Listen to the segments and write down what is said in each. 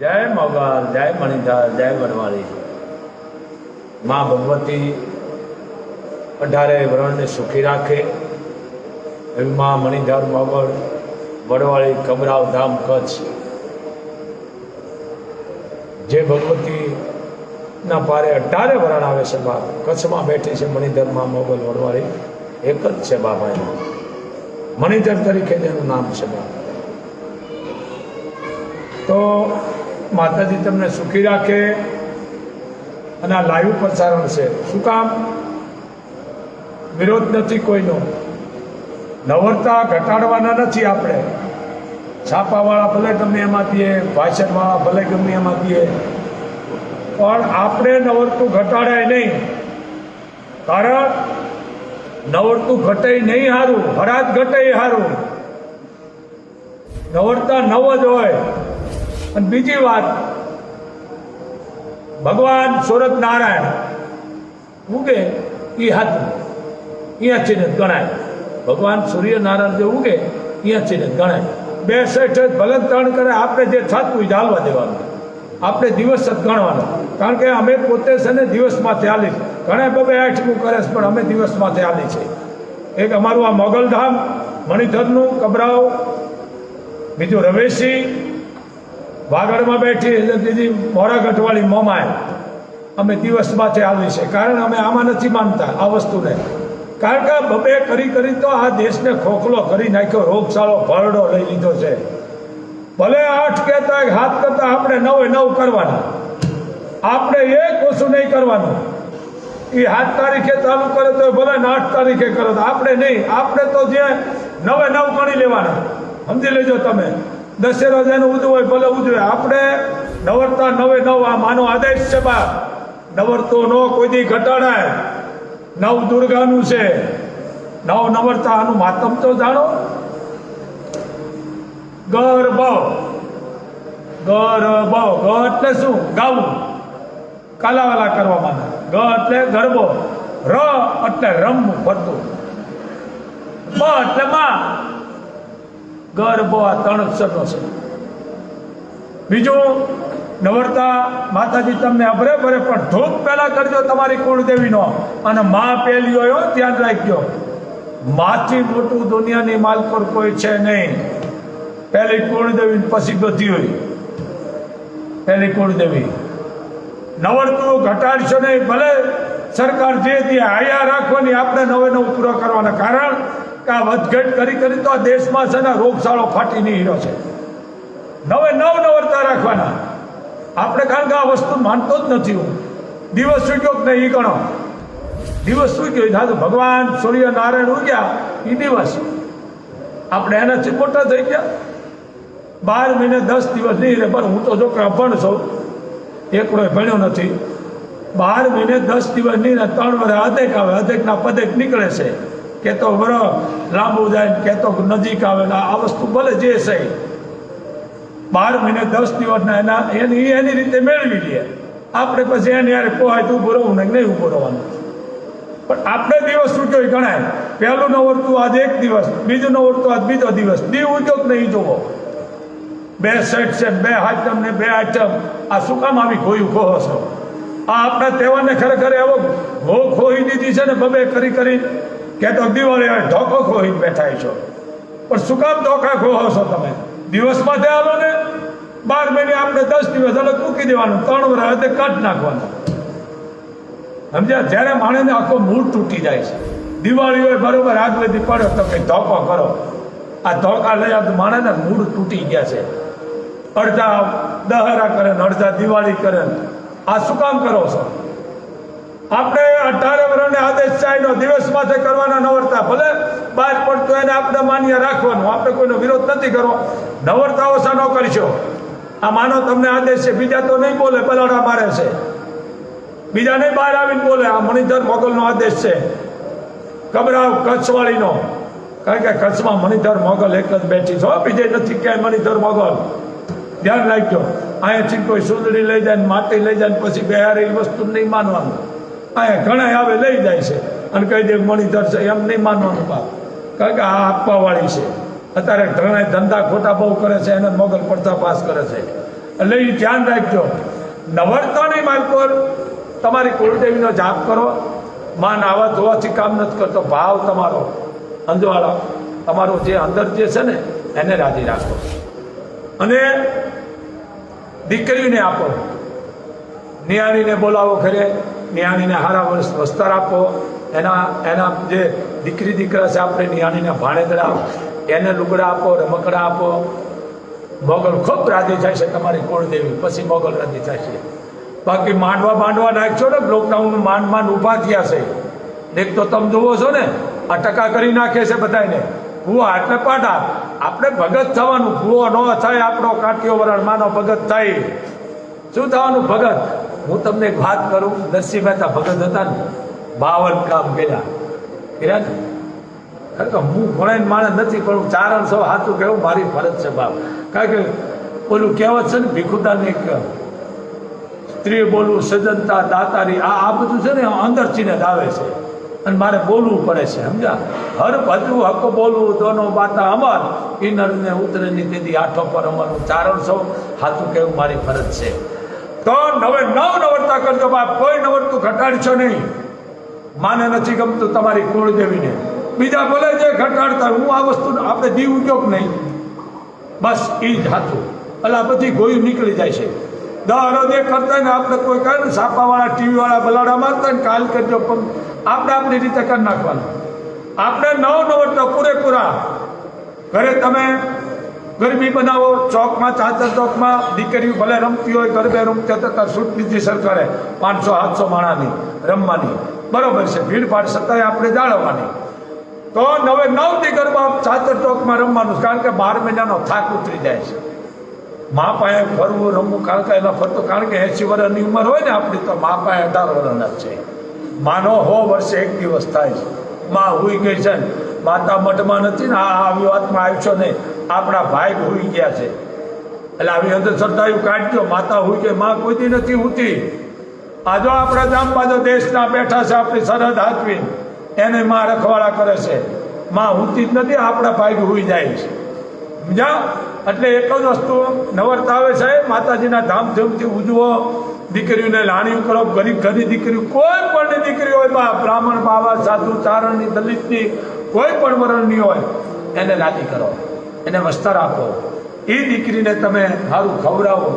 જય મોગલ, જય મણિધર, જય વનવાળી મા ભગવતી અઢારે વરણને સુખી રાખે. એવી મા મણિધર, મોગલ, વડવાળી, કમરાવ, ધામ, કચ્છ. જે ભગવતી ના પારે અઢારે વરણ આવે છે બા કચ્છમાં બેઠી છે મણિધર, માં, મોગલ, વડવાળી. એક જ છે બાબા એનું મણિધર તરીકે એનું નામ છે બા તો માતાજી તમને સુખી રાખે અને આ લાઈવ પ્રસારણ છે. શું કામ? વિરોધ નથી કોઈનો. નવરતા ઘટાડવાના નથી આપણે. છાપાવાળા ભલે ગમે એમાં દઈએ ભાષણવાળા ભલે ગમે એમાં દઈએ પણ આપણે નવરતું ઘટાડાય નહીં. કારણ નવરતું ઘટે નહીં સારું હરાજ ઘટે સારું નવરતા નવ જ હોય. અને બીજી વાત, ભગવાન સુરત નારાયણ ઉગે એ હાથ અહીંયા ને ગણાય. ભગવાન સૂર્યનારાયણ જે ઉગે અહીંયા છે ગણાય. બે શેઠ ભલે ત્રણ કરે, આપણે જે થતું હોય ચાલવા દેવાનું. આપણે દિવસ જ ગણવાનો. કારણ કે અમે પોતે છે ને દિવસમાંથી હાલી. ઘણા બબે આઠમું કરે છે, પણ અમે દિવસમાંથી હાલી છે. એક અમારું આ મોગલધામ, મણિધરનું કબરાવ બીજું રવેશી વાગડમાં બેઠી એટલે દીદી મોરા ગઢવાળી મોમાય. અમે દિવસમાંથી આવી છે. કારણ અમે આમાં નથી માનતા આ વસ્તુને. કારણ કે બબે કરી કરી તો આ દેશને ખોખલો કરી નાખ્યો, રોગચાળો, ભરડો લઈ લીધો છે. ભલે આઠ કહેતા હાથ કરતા આપણે નવે નવ કરવાના. આપણે એક ઓછું નહીં કરવાનું. એ સાત તારીખે ચાલુ કરે તો ભલે ને આઠ તારીખે કરો આપણે નહીં. આપણે તો જે નવે નવ ગણી લેવાના. સમજી લેજો તમે. દશેરો જેનું ઉજવું હોય ભલે ઉજવે. આપણે નવરતા નવે નવ, આ માનો આદેશ છે બા નવરતો નો કોઈ દી ઘટાડાય નવ દુર્ગાનું છે. નવ નવરતા આનું માતમ તો જાણો? ગર્ભ. ગર્ભ. ગ એટલે શું? ગાવું. કાલાવાલા કરવા માંગે ગ એટલે ગરબો ર એટલે રમવું ફરતું બ એટલે માં. ગર્ભ આ ત્રણ અક્ષરનો છે. બીજું, નવરતા, માતાજી તમને અભરે ભરે પણ ધૂપ પહેલા કરજો તમારી કુળદેવીનો. અને મા પહેલી હોય ધ્યાન રાખજો. માથી મોટું દુનિયાની માલકોર કોઈ છે નહીં. પહેલી કુળદેવી પછી બધી હોય. પહેલી કુળદેવી. નવરતું ઘટાડશો નહીં, ભલે સરકાર જે આયા રાખવાની આપણે નવે નવ પૂરો કરવાના કારણ કે આ વધઘટ કરી કરી તો આ દેશમાં છે ને રોગચાળો નહીં હીરો છે. નવે નવ નવરતા રાખવાના. આપણે કારણ કે આ વસ્તુ માનતો જ નથી હું. દિવસ સૂટ્યો નહીં એ ગણો. દિવસ સૂક્યો ધાતુ ભગવાન, સૂર્ય, નારાયણ ઉગ્યા, એ દિવસ. આપણે એનાથી મોટા થઈ ગયા. બાર મહિને દસ દિવસ નહીં રહે, પણ હું તો જો અભણ છું એકડો ભણ્યો નથી. બાર મહિને દસ દિવસ નહીં ને ત્રણ વર્ષ અધેક આવે અધેકના પદેક નીકળે છે. કે તો વર લાંબુ જાય કે તો નજીક આવે આ વસ્તુ ભલે જે છે. બાર મહિને દસ દિવસના એના, એની એની રીતે મેળવી લે. આપણે પછી એને યારે પોહાય તો ઊભો રહું ને નહીં ઊભો રહેવાનું. પણ આપણે દિવસ ઉગ્યો ગણાય. પહેલું નવરતું આજ એક દિવસ, બીજું નવરતું આજ બીજો દિવસ. દીવ ઉદ્યોગ નહીં જોવો? બે સેટ છે, બે હાથમ ને બે આઈટમ. આ શું કામ આવી ખોયું ખોહો છો? આ આપણા તહેવારને ખરેખર એવો ઘો ખોઈ દીધી છે ને બબે કરી કરી કે તો દિવાળી ધોકો ખોઈ બેઠા છો. પણ શું કામ ધોકા ખોહો છો તમે? દિવસમાં તે આવો ને, બાર મહિને આપણે દસ દિવસ અલગ મૂકી દેવાનું, ત્રણ વર્ષ તે કાઢ નાખવાનું. સમજ્યા? જ્યારે માણસને આખો મૂળ તૂટી જાય છે. દિવાળી હોય બરોબર આગલેથી પડ્યો તો કંઈ ધોકો કરો. આ ધોકા લઈ આવતો માણસને મૂળ તૂટી ગયા છે. અડધા દહરા કરે ને, અડધા દિવાળી કરે આ શું કામ કરો છો? આપણે અઢારે વર્ષને આદેશ ચાઈનો દિવસ માથે કરવાના નવરતા ભલે બહાર પડતો એને આપણે માન્ય રાખવાનું. આપણે કોઈનો વિરોધ નથી કરવો. નવરતા ઓછા ન કરશો આ માનો તમને આદેશ છે. બીજા તો નહીં બોલે પલાડા મારે છે. બીજા નહીં બહાર આવીને બોલે. આ મણિધર મોગલનો આદેશ છે. કબરાવ કચ્છવાળીનો. કારણ કે કચ્છમાં મણિધર મોગલ એક જ બેઠી છે. બીજે નથી ક્યાંય મણિધર મોગલ. ધ્યાન રાખજો. અહીંયાથી કોઈ સુંદરી લઈ જાય માટી લઈ જાય પછી એ વસ્તુ નહીં માનવાનું. અહીંયા ઘણા આવે, લઈ જાય છે. અને કહી દે, મણિધર છે, એમ નહીં માનવાનું બાપ કારણ કે આ આપવાવાળી છે. અત્યારે ઘણા ધંધા ખોટા બહુ કરે છે, એને મોગલ પડતા પાસ કરે છે. એટલે એ ધ્યાન રાખજો. નવરતાની માલકોર તમારી કુળદેવીનો જાપ કરો. માં નાવા ધોવાથી કામ નથી કરતો. ભાવ તમારો. અંજવાળો, તમારો જે અંદર જે છે ને, એને રાજી રાખો. અને દીકરીને આપો. નિયાણીને બોલાવો ઘરે. નિયાણીને હારા વર્ષ વસ્તર આપો. એના એના જે દીકરી, દીકરા છે, આપણે નિયાણીને ભાણેદરા એને લુગડા આપો, રમકડા આપો. મોગલ ખૂબ રાજી થાય છે તમારી કુળદેવી. પછી મોગલ રાજી થાય છે. બાકી માંડવા માંડવા નાખશો ને લોકડાઉન માંડ માંડ ઊભા થયા છે. એક તો તમે જુઓ છો ને, આ ટકા કરી નાખે છે બધાને ભૂવા એટલે પાટા. આપણે ભગત થવાનું. ભૂવો ન થાય આપણો કાંઠિયો વરણ માનો ભગત થાય. શું થવાનું? ભગત. હું તમને એક વાત કરું નરસિંહ મહેતા ભગત હતા ને, બાવન કામ કર્યા. કર્યા ને? કારણ કે હું ઘણા માણસ નથી, પણ હું ચારણ સૌ હાથું કહેવું, મારી ફરજ છે બાપ. કારણ કે ઓલું કહેવત છે ને, ભીખુદાને એક સ્ત્રી બોલવું, સજનતા, દાતારી, આ આ બધું છે ને અંદર જ આવે છે. અને મારે બોલવું પડે છે સમજા હર ભજવું, હક બોલવું, દોનો બાતા અમર ઇનર ને ઉતરે ની તેથી આઠો પર અમરનું ચારણ સૌ હાથું કહેવું મારી ફરજ છે. તો નવે નવ નવરતા કરજો બાપ, કોઈ નવરતું ઘટાડશો નહીં. માને નથી ગમતું તમારી કુળદેવીને. બીજા ભલે જે ઘટાડતા, હું આ વસ્તુ આપણે દીવ ઉદ્યોગ નહીં. બસ એ જ હાથું. એટલે આ બધી ગોયું નીકળી જાય છે. દર એ કરતા ને આપણે કોઈ કહે ને છાપાવાળા ટીવીવાળા બલાડા મારતા ને કાલ કરજો, પણ આપણે આપણી રીતે કરી નાખવાનું. આપણે નવ નવરતા પૂરેપૂરા. ઘરે તમે ગરબી બનાવો, ચોકમાં ચાચર ચોકમાં, દીકરીઓ ભલે રમતી હોય, ગરબે રમતી હોય, તો છૂટ લીધી સરકારે. પાંચસો, સાતસો માણાની રમવાની. બરોબર છે, ભીડભાડ સત્તાએ આપણે જાળવવાની. તો નવે નવથી ગરબા ચાચર ચોકમાં રમવાનું, કારણ કે બાર મહિનાનો થાક ઉતરી જાય છે. મા પાસે ફરવું, રમવું, કારણ કે એના ફરતો, કારણ કે એસી વર્ષની ઉંમર હોય ને આપણી, તો મા પાસે અઢાર વર્ષના છે. માનો હો વર્ષે એક દિવસ થાય છે. મા હુઈ ગઈ છે માતા મઠમાં નથી ને, આ આવી વાતમાં આવ્યો નહીં આપણા ભાઈ હુઈ ગયા છે. એટલે આવી અંધશ્રદ્ધાયું કાઢજો, માતા હોય કે માં કોઈથી નથી હોતી. આજો આપણા આપણા જામબાજો દેશના બેઠા છે, આપણી સરહદ હાથવી. એને માં રખવાડા કરે છે. માં હોતી જ નથી, આપણા ભાઈ હોઈ જાય છે. સમજ્યા? એટલે એક જ વસ્તુ નવરતા આવે છે, માતાજીના ધામધૂમથી ઉજવો. દીકરીઓને લાણીઓ કરો, ગરીબ ઘરની દીકરીઓ, કોઈ પણ દીકરી હોય બ્રાહ્મણ, બાવા, સાધુ, ચારણની, દલિતની, કોઈ પણ વર્ણની હોય, એને રાજી કરો. એને વસ્તર આપો. એ દીકરીને તમે સારું ખવડાવો.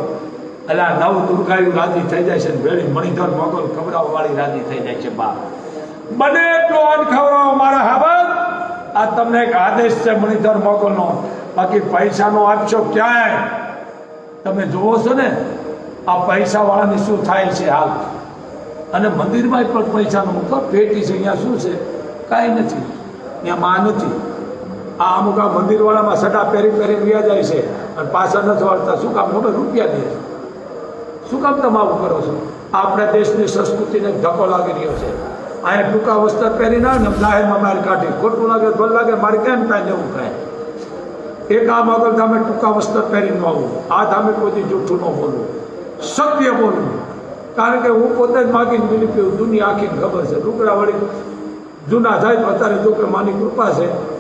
એટલે આ નવ દુર્ગાયું રાજી થઈ જાય છે વેળી મણિધર મોગલ ખવડાવવા વાળી રાજી થઈ જાય છે બા બને એટલો અન્ન ખવડાવો મારા હાબત. આ તમને એક આદેશ છે મણિધર મોગલનો. બાકી પૈસાનો આપશો ક્યાંય? તમે જુઓ છો ને, આ પૈસા વાળાની શું થાય છે હાલ? અને મંદિરમાં પણ પૈસાનો મૂકો પેટી છે, અહીંયા શું છે? કાંઈ નથી. અહીંયા માં નથી. આ અમુક આ મંદિરવાળામાં સટા પહેરી પહેરી વ્યા જાય છે. અને પાછા નથી વાળતા. શું કામ? ખબર રૂપિયા દે શું કામ તમે આવું કરો છો? આપણા દેશની સંસ્કૃતિને ધક્કો લાગી રહ્યો છે. અહીંયા ટૂંકા વસ્ત્ર પહેરીને આવે ને જાહેરમાં મારી કાઢી. ખોટું લાગે, ભલ લાગે, મારે કેમ કાંઈ જવું કાંઈ એક કામ આગળ તમે ટૂંકા વસ્ત્ર પહેરીને આવું. આ ધામે કોઈ જૂઠું ન બોલવું સત્ય બોલવું કારણ કે હું પોતે જ માગીને મિલી પીવું દુનિયા આખી ખબર છે. ડુકરા વળી જૂના થાય તો અત્યારે માની કૃપા છે.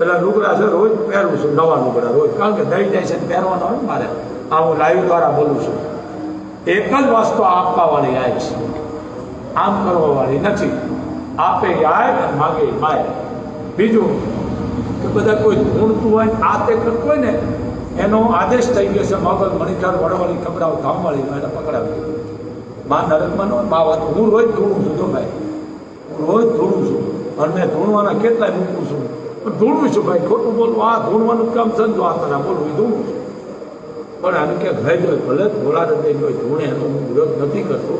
પેલા લુગડા છે, રોજ પહેરું છું, નવા લુગડા રોજ. કારણ કે દઈ જાય છે પહેરવાના હોય મારે. આ હું લાઈવ દ્વારા બોલું છું. એક જ વસ્તુ આપવાવાળી આય છે. આમ કરવાવાળી નથી. આપે અને માગે માય. બીજું કે બધા કોઈ ધૂણતું હોય આ તે કરતું હોય ને. એનો આદેશ થઈ ગયો છે મગજ મણિધર વડવાળી કપડાઓ ધામવાળી એને પકડાવી મા નરકમાં મા વાત. હું રોજ ધૂણું છું તો ભાઈ. હું રોજ ધૂણું છું. અને મેં ધૂણવાના કેટલાય મૂકું છું. પણ ધૂણું છું ભાઈ, ખોટું બોલવું, આ ધૂણવાનું કામ સમજો આ તને બોલવું, એ ધૂણું છું. પણ આને કે ભેજ હોય ભલે ભોળા હૃદય હોય ધૂણે એનો હું વિરોધ નથી કરતો.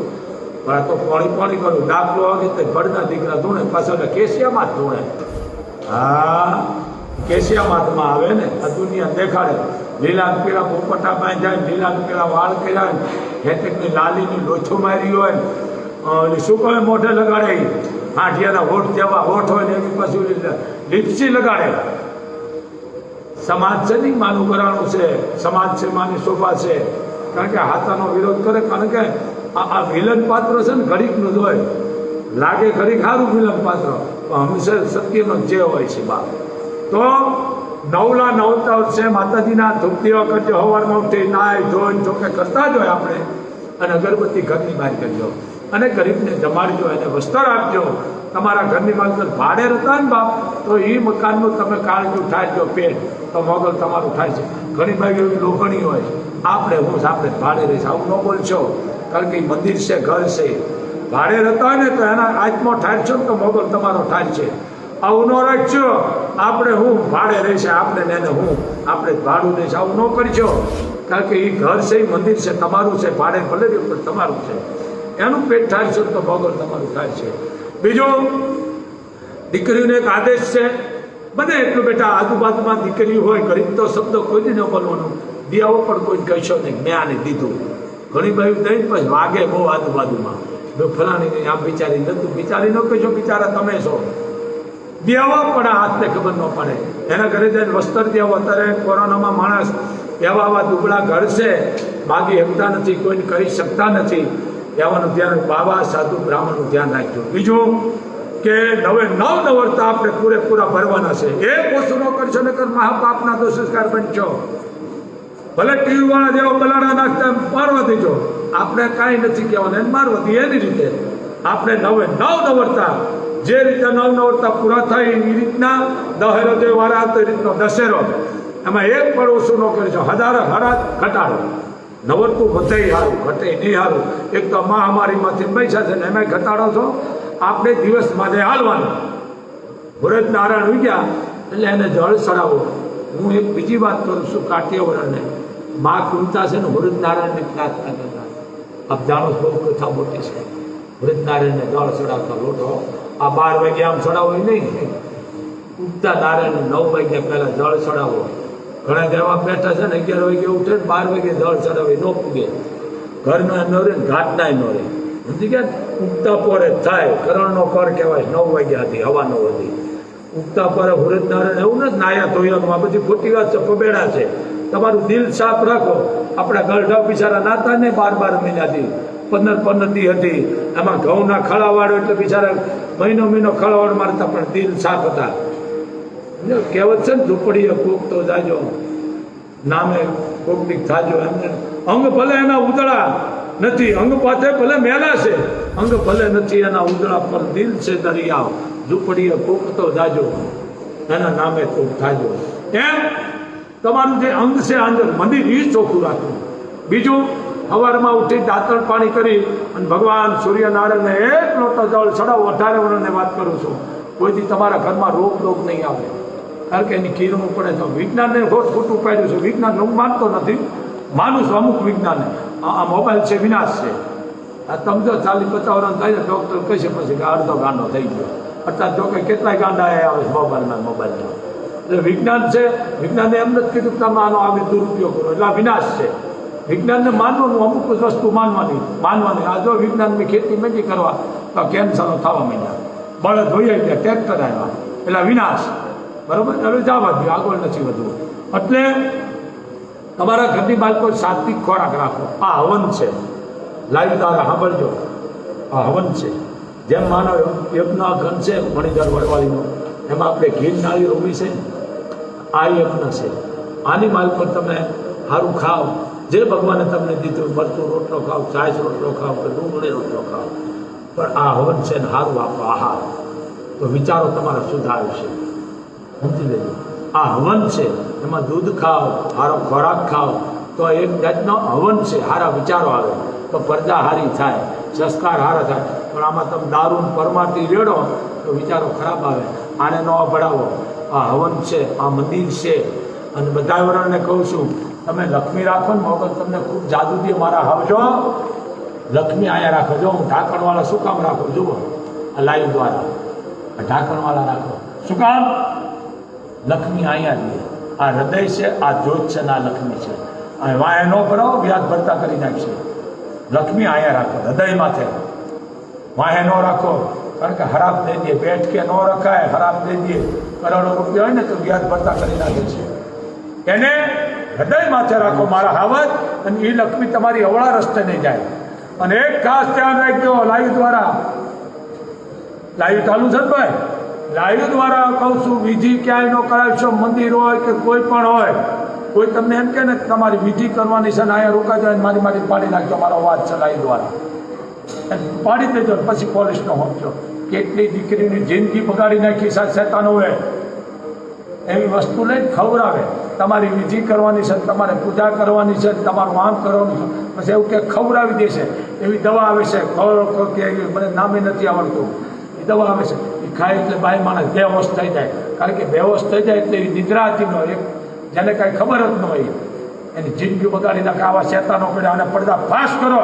પણ આ તો પાણી પાણી કરું દાખલો આવે તો ઘરના દીકરા ધૂણે પાછળ કેશિયામાં જ ધૂણે. હા, કેશિયામાં આવે ને, આ દુનિયા દેખાડે. લીલા પીળા પોપટા બાંધ્યા જાય લીલા પીળા વાળ કર્યા ને હેતકની લાલીની લોછો મારી હોય ને શું કહે મોઢે લગાડે? હાંઠિયાના હોઠ જેવા હોઠ હોય ને એની પછી લીપસી લગાડે. સમાજ છે નહીં માનું કરાણું છે. સમાજ છે, માની શોભા છે. કારણ કે હાથાનો વિરોધ કરે કારણ કે આ વિલન પાત્ર છે ને ઘડીકનું જ હોય. લાગે ઘડીક સારું વિલન પાત્ર. પણ હંમેશા સત્યનો જે હોય છે બાપ. તો નવલા નવતા છે, માતાજીના ધૂપ દીવા કરજો સવારમાં ઉઠી, નાય ધોઈ ચોકે કરતા જ હોય આપણે. અને અગરબત્તી ઘરની બહાર કરજો અને ગરીબને જમાડજો એને વસ્ત્ર આપજો. તમારા ઘરની માલકત ભાડે રહેતા ને બાપ, તો એ મકાનનું તમે કાળજું જો પેટ. તો મોગલ તમારું થાય છે. ઘણી ભાઈ એવી લોખણી હોય. આપણે, હું આપણે ભાડે રહીશ. આવું ન બોલશો. કારણ કે મંદિર છે, ઘર છે. ભાડે રહેતા ને તો એના આત્મો ઠારશો ને તો મોગલ તમારો ઠાર છે આવું ન રાખજો. આપણે હું ભાડે રહેશે, આપણે એને હું. આપણે ભાડું દઈશ. આવું ન કરજો. કારણ કે એ ઘર છે એ મંદિર છે, તમારું છે. ભાડે ભલે રહ્યું, પણ તમારું છે. એનું પેટ થાય છે તો ભગવાન તમારું થાય છે. બીજું, દીકરીઓને એક આદેશ છે, બને એટલું બેટા, આજુબાજુમાં દીકરી હોય, ગરીબ તો શબ્દ કોઈ ન બોલવાનું. દિયાઓ પણ કોઈ કહેશો નહીં, મેં આને દીધું. ઘણી ભાઈ દઈ પછી વાગે બહુ આજુબાજુમાં. જો ફલાણી આમ બિચારી નતું બિચારી ન કહેશો બિચારા તમે છો. દેવા પણ હાથને ખબર ન પડે. એના ઘરે જઈને વસ્ત્ર દેવો. અત્યારે કોરોનામાં માણસ એવા આવા દુબળા ઘર છે. માગી શકતા નથી, કોઈને કરી શકતા નથી. એવાનું ધ્યાન બાબા સાધુ, બ્રાહ્મણનું ધ્યાન રાખજો. બીજું કે નવે નવ નવરતા આપણે પૂરેપૂરા ભરવાના છે. એક વસ્તુ ન કરશો નકર મહાપાપના તો સંસ્કાર બનશો. ભલે ટીવી વાળા જેવો બલાડા નાખતા મારવા દેજો. આપણે કાંઈ નથી કહેવાનું, એને મારવા દઈએ એની રીતે. આપણે નવે નવ નવરતા, જે રીતે નવ નવરતા પૂરા થાય એ રીતના દહેરો જે વાળા હતો એ રીતનો દશેરો. એમાં એક પણ ઓછું ન કરશો. હજાર હરાત ઘટાડો. નવરતું વધે સારું ઘટે નહીં સારું એક તો મહામારીમાંથી પૈસા છે ને એમાં ઘટાડો છો. આપણે દિવસ માટે હાલવાનું. ભરત નારાયણ ઉગ્યા એટલે એને જળ ચડાવો હું એક બીજી વાત કરું છું, કાઠિયાવાડને. મા કુંતા છે ને ભરત નારાયણની પ્રાર્થના કરતા. આપ જાણો બહુ કથા મોટી છે. ભરત નારાયણને જળ ચડાવતા લોટો. આ બાર વાગે આમ ચડાવો નહીં. ઉગતા નારાયણ નવ વાગ્યા પહેલાં જળ ચડાવો ઘણા એવા બેઠા છે ને, અગિયાર વાગે ઉઠે ને બાર વાગે જળ ચડાવે, ન પૂગે. ઘરના ન રહે ને ઘાટના ન રહે સમજી ગયા ઉગતા પોરે થાય કરણનો કર કહેવાય, નવ વાગ્યા હતી હવા નવ હતી ઉગતા પોરે હુરત નારાયણ એવું નથી નાયા ધોયાનું આ બધી ખોટી વાત છે, પબેડા છે. તમારું દિલ સાફ રાખો. આપણા ગળઢા બિચારા નાતા ને બાર બાર મહિનાથી. પંદર પંદર હતી. એમાં ઘઉંના ખળાવાળો એટલે બિચારા મહિનો મહિનો ખળાવાળ મારતા, પણ દિલ સાફ હતા? કહેવત છે ને, ઝૂંપડીએ તો જાજો, નામે કોકની થાજો. એમને અંગ ભલે એના ઉદળા નથી, અંગ પાસે ભલે મેલા છે, અંગ ભલે નથી, એના ઉદળા પર દિલ છે દરિયા. ઝૂંપડીએ તો જાજો, એના નામે કોક થાજો. એમ તમારું જે અંગ છે અંદર મંદિર એ ચોખ્ખું રાખવું. બીજું સવારમાં ઉઠી દાંતણ પાણી કરી અને ભગવાન સૂર્યનારાયણને એક લોટો જળ ચડાવો, અઢારે વર્ણને વાત કરું છું. કોઈથી તમારા ઘરમાં રોગ રોગ નહીં આવે. કારણ કે એની કિરણો પડે તો વિજ્ઞાનને ખોટ ખોટું પાડ્યું છે. વિજ્ઞાન હું માનતો નથી. માનું છું અમુક વિજ્ઞાનને આ મોબાઈલ છે, વિનાશ છે. આ તમે જો ચાલીસ પચાસ વર્ષ થાય ડૉક્ટર કહી છે પછી કે અડધો ગાંડો થઈ ગયો. અત્યારે જો કે કેટલાય ગાંડા આવે છે મોબાઈલમાં મોબાઈલમાં. એટલે વિજ્ઞાન છે, વિજ્ઞાને એમ નથી કીધું કે તમે આનો આવી દુરુપયોગ કરો. એટલે આ વિનાશ છે. વિજ્ઞાનને માનવાનું અમુક વસ્તુ માનવાની માનવાની. આ જો વિજ્ઞાનની ખેતી નથી કરવા, તો કેન્સરો થવા માંડ્યા. બળદ હોઈએ ગયા ટ્રેક્ટર આવ્યા. એટલે વિનાશ. બરોબર? હવે જવા દો આગળ નથી વધવું. એટલે તમારા ઘરની બાળકો સાત્વિક ખોરાક રાખો. આ હવન છે. લાઈવ દ્વારા સાંભળજો. આ હવન છે. જેમ માનો યજ્ઞ ઘન છે, મણિધર વડવાળીનો એમાં આપણે ઘી નાળી રોવી છે. આ યજ્ઞ છે. આની માલકો તમે સારું ખાઓ જે ભગવાને તમને દીધું, મરચું રોટલો ખાઓ ચાય રોટલો ખાઓ કે ડુંગળી રોટલો ખાઓ પણ આ હવન છે ને સારું આપો આહાર. તો વિચારો તમારા સુધારશે સમજી લેવી. આ હવન છે. એમાં દૂધ ખાઓ સારો ખોરાક ખાઓ, તો એક જાતનો હવન છે. સારા વિચારો આવે. તો પ્રજા હારી થાય સંસ્કાર હારા થાય. પણ આમાં તમે દારૂ પરમાટી રેડો, તો વિચારો ખરાબ આવે. આને ન ભણાવો આ હવન છે, આ મંદિર છે. અને બધા વરણને કહું છું, તમે લક્ષ્મી રાખો ને મોગલ, તમને ખૂબ જાદુથી મારા આવજો લક્ષ્મી અહીંયા રાખો. જો, હું ઢાંકણવાળા શું કામ રાખું? જુઓ, આ લાઈવ દ્વારા. ઢાંકણવાળા રાખો. શું કામ? લક્ષ્મી અહીંયા જ આ હૃદય છે, આ જ્યોત છે ના લક્ષ્મી છે. વાયા ન ભરાવો, વ્યાજ ભરતા કરી નાખશે. લક્ષ્મી અહીંયા રાખો હૃદય માથે વાહે ન રાખો, કારણ કે હરાબ દઈ દે, પેટ કે ન રખાય હરાબ દઈ દે, કરોડો રૂપિયા હોય ને તો વ્યાજ ભરતા કરી નાખે છે. એને હૃદય માથે રાખો મારા હાવત, અને એ લક્ષ્મી તમારી અવળા રસ્તે નહીં જાય. અને એક ખાસ ધ્યાન રાખજો, લાઈવ દ્વારા. લાઈવ ચાલુ છે ભાઈ? લાઈવ દ્વારા કહું છું, વિધિ ક્યાંય ન કરાવશો મંદિર હોય કે કોઈ પણ હોય, કોઈ તમને એમ કે ને તમારી વિધિ કરવાની છે ને અહીંયા રોકાજો અને મારી મારી પાડી નાખજો, મારો અવાજ છે લાઈવ દ્વારા. પાડી દેજો પછી પોલીસનો હોપજો કેટલી દીકરીની જિંદગી બગાડી નાખી સાથ શેતાનોએ. એવી વસ્તુ લઈને ખવડાવે. તમારી વિધિ કરવાની છે તમારે પૂજા કરવાની છે તમારું આમ કરવાનું છે. પછી એવું કે ખવડાવી દેશે. એવી દવા આવે છે ખબર કે મને નામે નથી આવડતું. એ દવા આવે છે. એ ખાય એટલે બાય માણસ બેહોશ થઈ જાય. કારણ કે બેહોશ થઈ જાય એટલે એ નિદ્રા હતી ન હોય. જેને કાંઈ ખબર જ ન હોય. એની જિંદગી બગાડી નાખે. આવા શેતાનો પડ્યા અને પડદા ફાસ કરો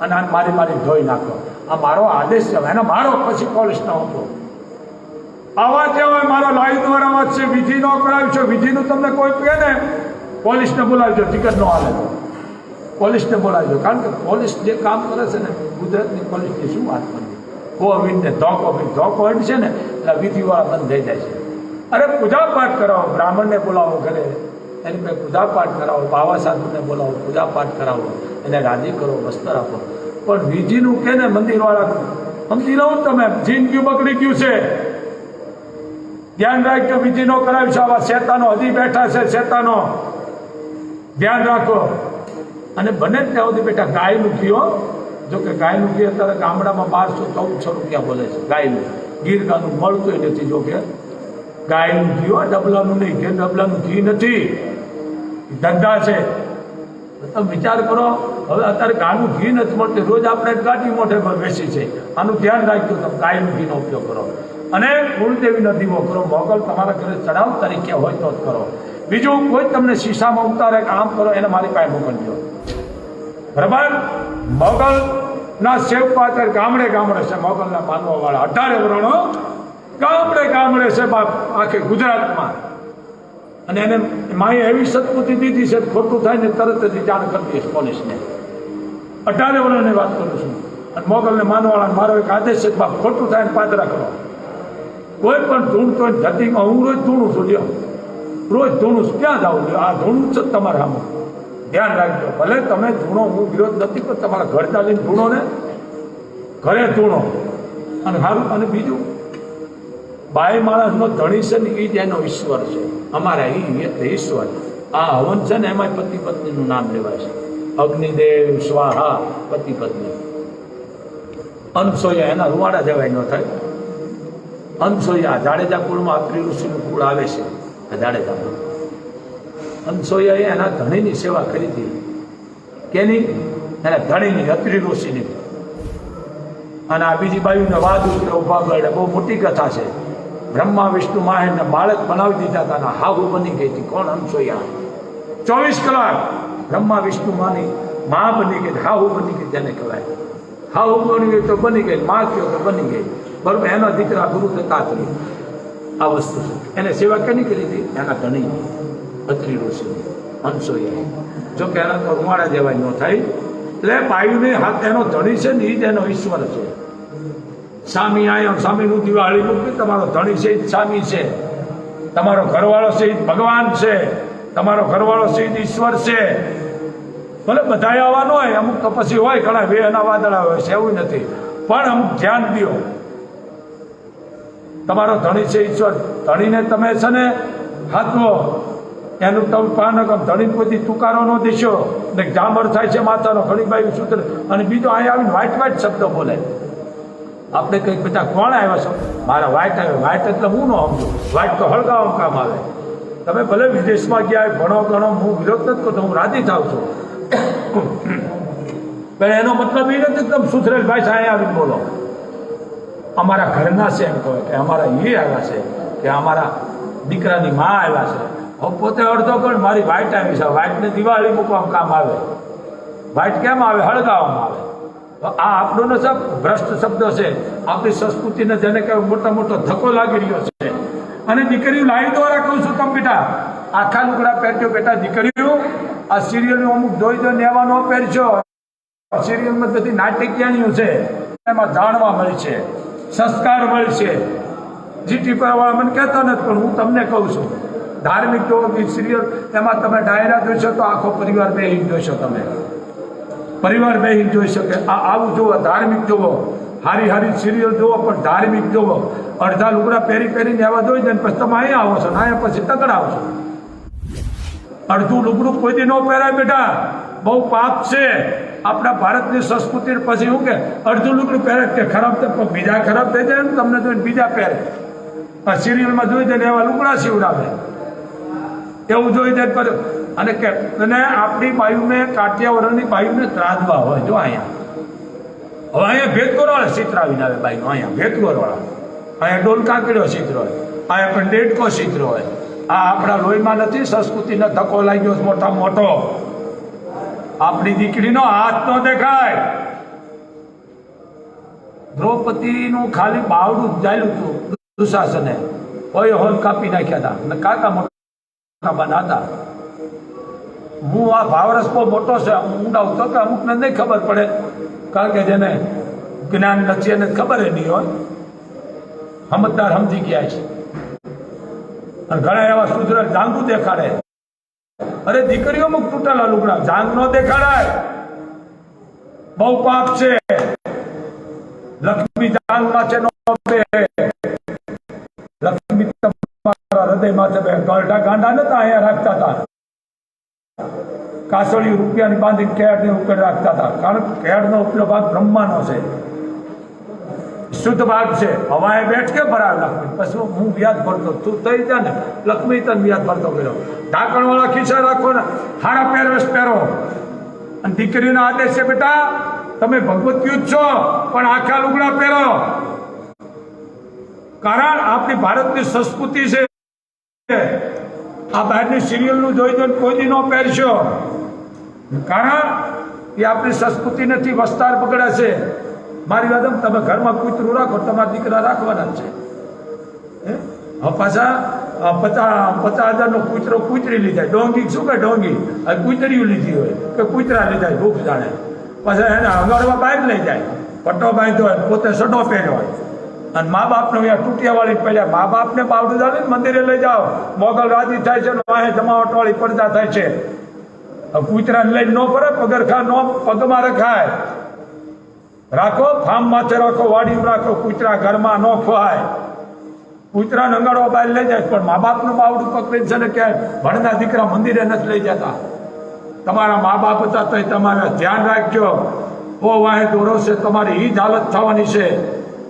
અને આને મારી મારી ધોઈ નાખો. આ મારો આદેશ છે. એને મારો પછી પોલીસનો હતો. આવા જે હોય મારો લાઈવ દ્વારા અવાજ છે. વિધિ ન કરાવ્યું છે. વિધિનું તમને કોઈ કહે ને પોલીસને બોલાવી દો ટિકિટ ન હાલે. પોલીસને બોલાવી દો કારણ કે પોલીસ જે કામ કરે છે ને, ગુજરાતની પોલીસની શું વાત કરવી કોવિડને ધોકો ધોકો હેઠ છે ને, એટલે વિધિવાળા બંધ થઈ જાય છે. અરે પૂજા પાઠ કરાવો, બ્રાહ્મણને બોલાવો ઘરે. એની મેં પૂજા પાઠ કરાવો, બાવા સાધુને બોલાવો પૂજા પાઠ કરાવો. એને રાજી કરો, વસ્ત્ર આપો. પણ વિધિનું કે ને મંદિરવાળા સમજી ને તમે જિંદગી બગડી ગયું છે? ધ્યાન રાખજો, વિધિ નો કરાવી છે આવા શેતાનો હજી બેઠા છે, શેતાનો. ધ્યાન રાખો. અને બને ત્યાં સુધી બેઠા ગાયનું ઘી હો જો કે ગાયનું ઘી અત્યારે ગામડામાં બારસો, ચૌદસો રૂપિયા બોલે છે ગાયનું. ગીર ગાનું મળતું નથી જોકે ગાયનું ઘી હોય, ડબલાનું નહીં. કે ડબલાનું ઘી નથી. ધંધા છે. તમે વિચાર કરો, હવે અત્યારે ગાયનું ઘી નથી મળતું. રોજ આપણે ગાડી મોઢે બેસી છે. આનું ધ્યાન રાખજો તમે ગાયનું ઘીનો ઉપયોગ કરો. અને કુળદેવીનો દીવો કરો. મોગલ તમારા ઘરે ચડાવ તરીકે હોય તો જ કરો. બીજું કોઈ તમને શીશામાં ઉતારે કે આમ કરો, એને મારી પાસે મોકલજો. બરાબર? મોગલ ના સેવકો પાતર ગામડે ગામડે છે, મોગલના માનવાવાળા અઢારે વર્ણો ગામડે ગામડે છે, બાપ, આખે ગુજરાતમાં. અને એને માએ એવી સદબુદ્ધિ દીધી છે, ખોટું થાય ને તરત જ જાણ કરી દઈશ પોલીસને. અઢારે વર્ષની વાત કરું છું. અને મોગલને માનવાળા મારો એક આદેશ છે બાપ, ખોટું થાય ને પાદરા કરો. કોઈ પણ ધૂણતો હોય ધરતીમાં હું રોજ ધૂણું છું, લ્યો. રોજ ધૂણું ક્યાં જાઉં લ્યો? આ ધૂણું જ છે તમારા આમાં ધ્યાન રાખજો. ભલે તમે ધૂણો, હું વિરોધ નથી, પણ તમારા ઘર ચાલીને ધૂણો ને ઘરે ધૂણો. અને સારું અને બીજું, બાઈ માણસનો ધણી છે ને એ જ એનો ઈશ્વર છે. અમારા એ ઈશ્વર. આ હવન છે ને એમાં પતિ પત્નીનું નામ લેવાય છે. અગ્નિદેવ, સ્વાહા, પતિ પત્ની. અનસોયા એના રૂવાડા જવાય ન થાય. અનસોયા જાડેજા કુળમાં અત્રિ ઋષિનું કુળ આવે છે. જાડેજા જાડેજામાં અનસોયાએ એના ધણીની સેવા કરી હતી. કેની? એના ધણીની અત્રિ ઋષિની. અને આ બીજી બાજુને વાદ ઉતરે ઊભા ગળે બહુ મોટી કથા છે. બ્રહ્મા, વિષ્ણુ માહેરને બાળક બનાવી દીધા હતા અને હાહુ બની ગઈ હતી. કોણ અનસોયા ચોવીસ કલાક બ્રહ્મા, વિષ્ણુ માની, મા બની ગઈ, હાહુ બની ગઈ તેને કહેવાય. હાહુ બની ગઈ તો બની ગઈ, મા કયો તો બની ગઈ. બરોબર, એના દીકરા ગુરુ દત્તાત્રેય. આ વસ્તુ છે. એને સેવા કેની કરી હતી? એના ધણી અત્રિ ઋષિની અનસોયા જો કે એના રૂવાડા જેવાય ન થાય. એટલે પાયુને હાથ એનો ધણી છે ને એ જ એનો ઈશ્વર છે. સ્વામી આયો સ્વામીનું દિવાળી મૂકી તમારો ધણી છે એ સ્વામી છે. તમારો ઘરવાળો છે ભગવાન છે. તમારો ઘરવાળો છે ઈશ્વર છે. ભલે બધા આવવા ન હોય, અમુક તપસી હોય ઘણા વેહના વાદળા હોય છે એવું નથી. પણ અમુક ધ્યાન દો તમારો ધણી છે ઈશ્વર. ધણીને તમે છે ને હાથવો એનું તમ પાનકમ ધણીપતિ કોઈ તુકારો નો દેશો ને જામર થાય છે માતાનો ઘણી બાયું સૂત્ર. અને બીજો અહીંયા આવીને વાઇટ વાઇટ શબ્દ બોલે. આપણે કંઈક બધા કોણ આવ્યા છો? મારા વાઇટ આવ્યો. વાઇટ એટલે હું ન સમજો. વાઇટ તો હળગાવવાનું કામ આવે. તમે ભલે વિદેશમાં ગયા ભણો, ગણો, હું વિરોધ નથી કરતો, હું રાજી થાઉં છું. પણ એનો મતલબ એ નથી કે તમે સુધરેલ ભાઈ સાહેબ આવીને બોલો. અમારા ઘરના છે એમ કહો કે અમારા એ આવ્યા છે કે અમારા દીકરાની મા આવ્યા છે. હવે પોતે અડધો પણ મારી વાઇટ આવી છે. વાઇટને દિવાળી મૂકવામાં કામ આવે. વાઇટ કેમ આવે? હળગાવવામાં આવે. આ આપણો સબ ભ્રષ્ટ શબ્દ છે. આપણી સંસ્કૃતિને જેને કહેવાય મોટો મોટો ધક્કો લાગી રહ્યો છે. અને દીકરીઓ લાવી દ્વારા કહું છું તમે બેટા. આખા લુગડા પહેરજો બેટા દીકરીઓ. આ સિરિયલનું અમુક ધોઈ ધોઈ નેવા ન પહેરજો સિરિયલમાં બધી નાટકીયાણીઓ છે. એમાં જાણવા મળશે સંસ્કાર મળશે. જીટી વાળા મને કહેતા નથી, પણ હું તમને કહું છું. ધાર્મિક જો સિરિયલ એમાં તમે ડાયરા જોઈશો તો આખો પરિવાર બેહીન જોઈશો તમે. પરિવાર બેહીન જોઈ શકે. આ આવું જુઓ ધાર્મિક જુઓ હારી હારી સિરિયલ જોવો, પણ ધાર્મિક જોવો. અડધા લુગડા પહેરી પહેરીને એવા જોઈ જાય પછી તમે અહીંયા આવો છો અહીંયા પછી તકડાવશો અડધું લુગડું કોઈ દી ન પહેરાય બેટા? બહુ પાપ છે. આપણા ભારતની સંસ્કૃતિ પછી શું કે, અડધું લુગડું પહેરે કે ખરાબ પણ બીજા ખરાબ થઈ જાય ને તમને જોઈને બીજા પહેરે. આ સિરિયલમાં જોઈ જાય એવા લુગડા સીવડાવે. એવું જોઈ જાય પર અને કે, અને આપણી બાયુને, કાઠિયાવાડની બાયુને ત્રાજવા હોય. જો અહીંયા. હવે અહીંયા ભેદગોરવાળા ચિત્રાવીને આવે બાયુ અહીંયા ભેદગોરવાળા અહીંયા ડોલકા કીડ્યો ચિત્ર હોય. અહીંયા પણ ડેટકો ચિત્ર હોય. આ આપણા લોહીમાં નથી, સંસ્કૃતિનો ધક્કો લાગ્યો મોટા મોટો. આપણી દીકરીનો હાથ ન દેખાય. દ્રૌપદીનું ખાલી બાવડું જાયલું હતું દુશાસને. કોઈ હોલ કાપી નાખ્યા હતા. કાકા મોટા બના હું આ ભાવરસ બહુ મોટો છે, હું ઊંડા ઉતરો કે અમુકને નહીં ખબર પડે, કારણ કે જેને જ્ઞાન નથી એને ખબર નહીં હોય. સમજદાર સમજી ગયા છે. અને ઘણા એવા સુધરા જાંગુ દેખાડે. અરે દીકરીઓ મુક તૂટેલા લુગડા, જાંગ નો દેખાડાય. બહુ પાપ છે. લક્ષ્મી જાંગ માથે માથે બે. ગરડા ગાંડા નતા અહીંયા રાખતા હતા. કાસળી રૂપિયાની બાંધી કેળની ઉપર રાખતા હતા. કારણ કે કેળનો ઉપલો ભાગ બ્રહ્માનો છે. શુદ્ધ ભાગ છે. હવાએ બેઠ કે ભરાવ પછી હું વ્યાજ ભરતો. તું થઈ જા ને. લક્ષ્મી તને વ્યાજ ભરતો કર્યો. ઢાંકણ વાળા ખિસ્સા રાખો ને. હારા પહેરવેશ પહેરો. અને દીકરીનો આદેશ છે, બેટા, તમે ભગવતીઓ જ છો, પણ આખા લુગડા પહેરો. કારણ આપણી ભારતની સંસ્કૃતિ છે. આ બહારની સિરિયલનું જોઈ જોઈને કોઈ દી ન પહેરશો. કારણ એ આપણી સંસ્કૃતિ નથી વસ્તાર પકડે છે. મારી વાત તમે ઘરમાં કૂતરું રાખો, તમારા દીકરા રાખવાના છે? હવે પાછા પચાસ પચાસ હજારનો કૂતરો કૂતરી લીધા. ડોંગી, શું કે ડોંગી? આ કૂતરીઓ લીધી હોય કે કૂતરા લીધા ભૂખ જાણે. પાછા એને હંગાડવા બહાર લઈ જાય. પટ્ટો બાંધ્યો હોય, પોતે સડો પહેર્યો હોય. અને મા બાપને અહીંયા તૂટિયાવાળી પહેલા મા બાપને બાવડું જાણે ને મંદિરે લઈ જાઓ. મોગલ રાજી થાય છે ને વાહે જમાવટવાળી પડદા થાય છે. કૂતરાને લઈને ન ભરે પગરખા નો પગમાં રખાય. રાખો ફાર્મ માથે રાખો, વાડીમાં રાખો, કૂતરા ઘરમાં ન ખોવાય. કૂતરા નંગાડવા બહાર લઈ જાય પણ મા બાપનું બાવડું પકડી છે ને ક્યાંય ભણના દીકરા મંદિરે નથી લઈ જતા. તમારા મા બાપ હતા તો તમારે ધ્યાન રાખજો. ઓ વાહે દોરવશે તમારી ઈ જ હાલત થવાની છે.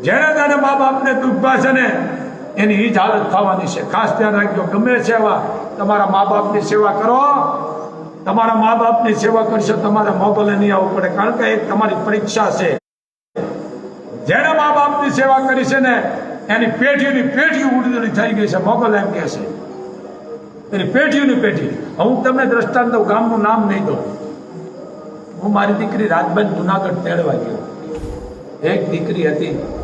જેને જેને મા બાપને દુઃખ છે ને, એની ઈ હાલત થવાની છે. ખાસ ધ્યાન રાખજો, ગમે સેવા તમારા મા બાપની સેવા કરો. તમારા મા બાપની સેવા કરશો, તમારે મોગલે નહીં આવવું પડે, કારણ કે એક તમારી પરીક્ષા છે. જેને મા બાપની સેવા કરી છે ને, એની પેઢીની પેઢી ઉડી થઈ ગઈ છે મોગલ એમ કહે છે. એની પેઢીઓની પેઢી. હું તમને દ્રષ્ટાંત દઉં, ગામનું નામ નહીં દઉં. હું મારી દીકરી રાજબેન જુનાગઢ તેડવા ગયો. એક દીકરી હતી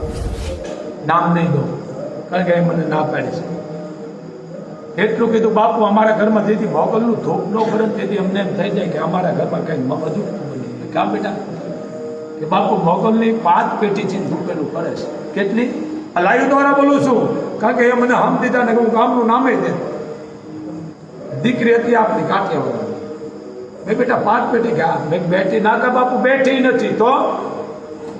નામ નહીં દો કારણ કે એ મને ના પાડી છે એટલું કીધું, બાપુ, અમારા ઘરમાં જેથી મોગલનું ધોપ ન કરે તેથી અમને એમ થઈ જાય કે અમારા ઘરમાં કંઈક અજુગતું બની. કામ બેટા. કે, બાપુ, મોગલની પાંચ પેટીથી ધૂપેલું કરે છે. કેટલી? લાઈવ દ્વારા બોલું છું. કારણ કે એ મને હમ દીધા ને કે હું ગામનું નામે દે. દીકરી હતી આપણી કાઠિયાવાડ મેં બેટા, પાંચ પેટી. ગયા મેં બેઠી ના બાપુ, બેઠી નથી તો?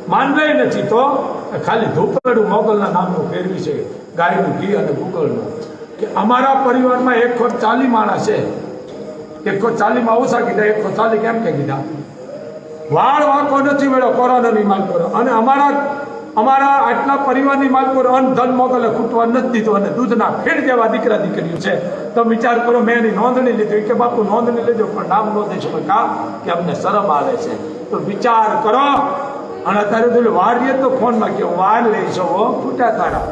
માનવે નથી તો? ખાલી ધૂપેડું મોગલના નામનું ફેરવી છે, ગાયનું ઘી અને ગુગળનું કે અમારા પરિવારમાં એકસો ચાલી માણસ છે. એકસો ચાલીમાં ઓછા કીધા એકસો ચાલી કેમ કે કીધા? વાળ વાંકો નથી મેળો કોરોનાની માલપુર અને અમારા અમારા આટલા પરિવારની માલપુર કરો અન ધન મોગલે ખૂટવા નથી દીધો અને દૂધના ફેડ જેવા દીકરા દીકરીઓ છે. તો વિચાર કરો, મેં એની નોંધણી લીધી. કે બાપુ, નોંધણી લેજો, પણ નામ નો છે. કા? કે અમને શરમ આવે છે. તો વિચાર કરો અને અત્યારે પેલું વાર રહીએ તો ફોનમાં કહો વાર લઈ શકો ફૂટા તારા.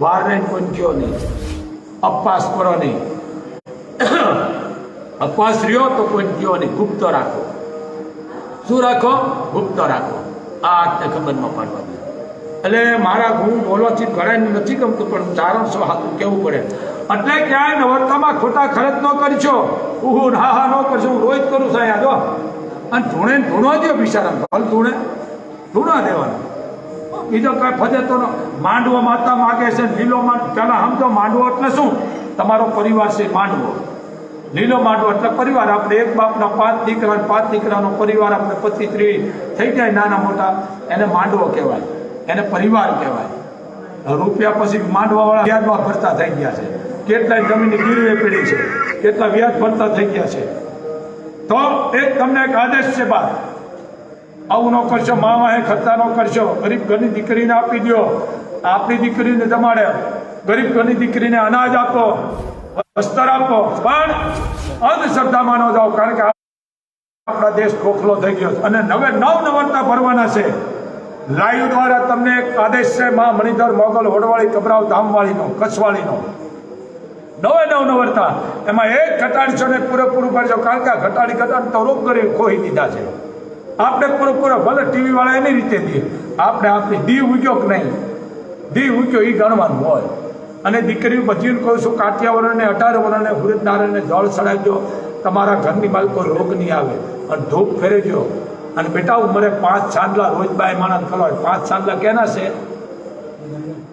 વાર રહીને કોઈ કયો નહીં. અપવાસ કરો નહીં. અપવાસ રહ્યો તો કોઈ કયો નહીં. ગુપ્ત રાખો. શું રાખો? ગુપ્ત રાખો. આ આજને ખબરમાં પાડવા દે. એટલે મારા હું બોલવાથી ઘરે નથી ગમતું, પણ ચારણ સો હાથું કેવું પડે. એટલે ક્યાંય નવરતામાં ખોટા ખર્ચ ન કરશો હું હા હા ન કરશો હું રોજ કરું છું અહીંયા, જો. અને ધૂણે ધૂણો દો બિચારા ભલ ધૂણે. ધૂણા દેવાના. બીજો કઈ ફજે તો ન. માંડવો માતા માગે છે, લીલો માંડ પેલા સમજો માંડવો એટલે શું? તમારો પરિવાર છે માંડવો. લીલો માંડવો એટલે પરિવાર. આપણે એક બાપના પાંચ દીકરા પાંચ દીકરાનો પરિવાર આપણે પચીસ ત્રીસ થઈ જાય નાના મોટા, એને માંડવો કહેવાય, એને પરિવાર કહેવાય. રૂપિયા પછી માંડવાવાળા વ્યાજમાં ભરતા થઈ ગયા છે. કેટલાય જમીનની ગીરવે પડી છે. કેટલા વ્યાજ ભરતા થઈ ગયા છે. તો એક તમને એક આદેશ છે બાદ આવું ન કરશો માવા એ ખર્ચા ન કરશો. ગરીબ ઘરની દીકરીને આપી દો આપણી દીકરીને જમાડે. ગરીબ ઘરની દીકરીને અનાજ આપો, વસ્તર આપો. પણ અંધશ્રદ્ધામાં ન જાઓ, કારણ કે આપણા દેશ ખોખલો થઈ ગયો છે. અને નવે નવ નવરતા ભરવાના છે. લાઈવ દ્વારા તમને એક આદેશ છે, મા મણિધર મોગલ હોડવાળી કબરાવ ધામવાળીનો, કચ્છવાળીનો. નવે નવ નવરતા એમાં એક ઘટાડીશો ને પૂરેપૂરું કરજો, કારણ કે ઘટાડી ઘટાડી તો રૂપ કરી ખોઈ દીધા છે. આપણે પૂરેપૂરો ભલે ટીવી વાળા એની રીતે દે આપણે આપણી દી ઉગ્યો કે નહીં? દી ઉગ્યો એ ગણવાનું હોય. અને દીકરીઓ બધીને કહું છું કાઠિયા વરણને અઢાર વરણને હુરત નારાયણને જળ ચડાવજો તમારા ઘરની બાળકો રોગ નહીં આવે. અને ધૂપ ફેરવજો. અને બેટા ઉંમરે પાંચ ચાંદલા રોજ બાય માણસ ખવડાવે પાંચ ચાંદલા કેના છે?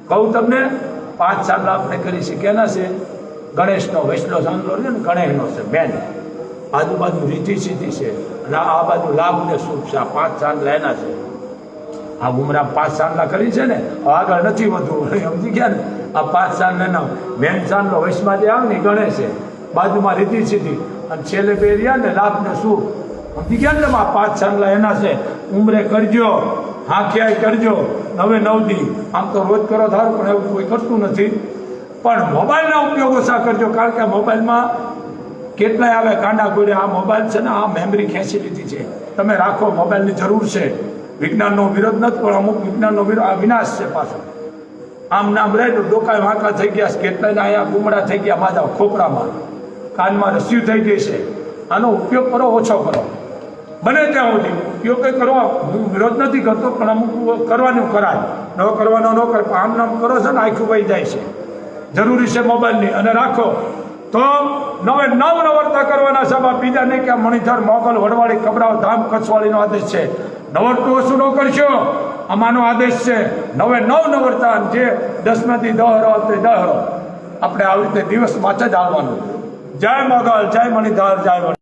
કહું તમને, પાંચ ચાંદલા આપણે કરી છે કેના છે? ગણેશનો, વૈષ્ણવ ચાંદલો છે ને ગણેશનો છે, બેન. આજુબાજુ રીતિ સીધી છે અને આ બાજુ લાભ ને શુભ છે. આ પાંચ ચાંદલા એના છે. આ ઉમરા પાંચ ચાંદલા કરી છે ને, આગળ નથી વધવું. સમજી ગયા ને? આ પાંચ ચાંદલા મેન સાંજનો વૈષ્ણવ જે આવે ને ગણે છે. બાજુમાં રીતિ સીધી. અને છેલ્લે બે ને, લાભ ને શુભ સમજી ગયા ને આ પાંચ ચાંદલા એના છે. ઉમરે કરજો, હાંખ્યાય કરજો. નવે નવદી આમ તો રોજ કરો ધારો, પણ એવું કોઈ કરતું નથી. પણ મોબાઈલના ઉપયોગ ઓછા કરજો, કારણ કે મોબાઈલમાં કેટલાય આવે કાંડા ગોળે આ મોબાઈલ છે ને, આ મેમરી ખેંચી લીધી છે. તમે રાખો, મોબાઈલની જરૂર છે. વિજ્ઞાનનો વિરોધ નથી, પણ અમુક વિજ્ઞાનનો વિરોધ આ વિનાશ છે પાછો. આમ નામ રહે તો ડોકાય વાંકા થઈ ગયા કેટલાય અહીંયા ગુમડા થઈ ગયા માધા ખોપરામાં. કાનમાં રસ્યું થઈ ગઈ છે. આનો ઉપયોગ કરો, ઓછો કરો. બને ત્યાં સુધી. ઉપયોગ કંઈ કરવા હું વિરોધ નથી કરતો, પણ અમુક કરવાનું કરાય. ન કરવાનો ન કરે આમ નામ કરો છો ને, આખું વહી જાય છે. જરૂરી છે મોબાઈલની. અને રાખો તો નવે નવ નવરતા કરવાના સભા બીજા નહીં કે મણિધર મોગલ, વડવાળી, કબરાવ, ધામ, કચ્છવાળીનો આદેશ છે. નવરતું ઓછું ન કરશો? આમાંનો આદેશ છે. નવે નવ નવરતા જે દસમાંથી દહ હરો તે દહરો આપણે આવી રીતે દિવસ માથે જ આવવાનું. જય મોગલ, જય મણિધર જય